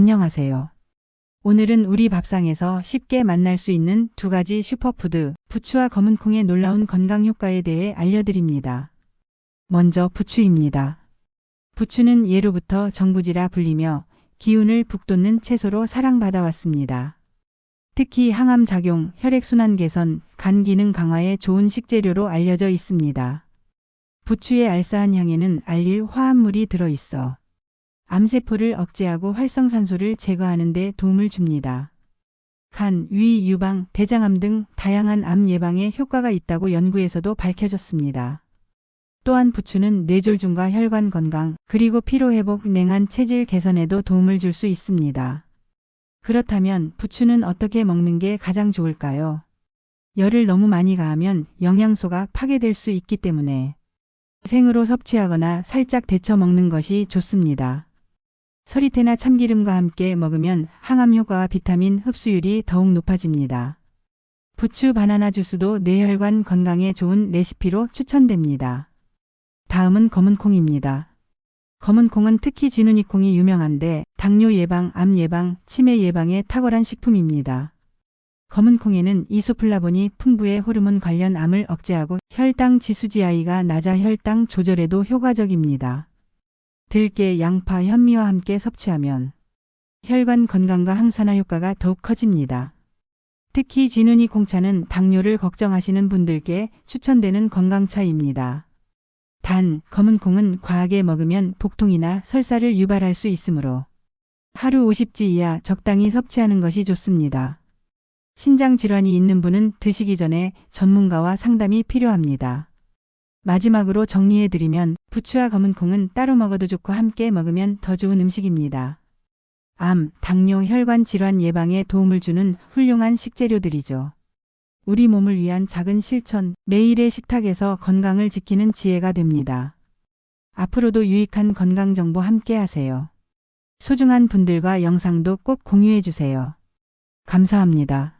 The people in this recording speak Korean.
안녕하세요. 오늘은 우리 밥상에서 쉽게 만날 수 있는 두 가지 슈퍼푸드, 부추와 검은 콩의 놀라운 건강 효과에 대해 알려드립니다. 먼저 부추입니다. 부추는 예로부터 정구지라 불리며 기운을 북돋는 채소로 사랑받아 왔습니다. 특히 항암 작용, 혈액순환 개선, 간 기능 강화에 좋은 식재료로 알려져 있습니다. 부추의 알싸한 향에는 알릴 화합물이 들어있어 암세포를 억제하고 활성산소를 제거하는 데 도움을 줍니다. 간, 위, 유방, 대장암 등 다양한 암 예방에 효과가 있다고 연구에서도 밝혀졌습니다. 또한 부추는 뇌졸중과 혈관 건강, 그리고 피로회복, 냉한 체질 개선에도 도움을 줄 수 있습니다. 그렇다면 부추는 어떻게 먹는 게 가장 좋을까요? 열을 너무 많이 가하면 영양소가 파괴될 수 있기 때문에 생으로 섭취하거나 살짝 데쳐 먹는 것이 좋습니다. 서리태나 참기름과 함께 먹으면 항암 효과와 비타민 흡수율이 더욱 높아집니다. 부추 바나나 주스도 뇌혈관 건강에 좋은 레시피로 추천됩니다. 다음은 검은콩입니다. 검은콩은 특히 쥐누니콩이 유명한데 당뇨 예방, 암 예방, 치매 예방에 탁월한 식품입니다. 검은콩에는 이소플라본이 풍부해 호르몬 관련 암을 억제하고 혈당 지수지아이가 낮아 혈당 조절에도 효과적입니다. 들깨, 양파, 현미와 함께 섭취하면 혈관 건강과 항산화 효과가 더욱 커집니다. 특히 쥐누니 콩차는 당뇨를 걱정하시는 분들께 추천되는 건강차입니다. 단, 검은 콩은 과하게 먹으면 복통이나 설사를 유발할 수 있으므로 하루 50지 이하 적당히 섭취하는 것이 좋습니다. 신장 질환이 있는 분은 드시기 전에 전문가와 상담이 필요합니다. 마지막으로 정리해드리면 부추와 검은 콩은 따로 먹어도 좋고 함께 먹으면 더 좋은 음식입니다. 암, 당뇨, 혈관 질환 예방에 도움을 주는 훌륭한 식재료들이죠. 우리 몸을 위한 작은 실천, 매일의 식탁에서 건강을 지키는 지혜가 됩니다. 앞으로도 유익한 건강 정보 함께 하세요. 소중한 분들과 영상도 꼭 공유해 주세요. 감사합니다.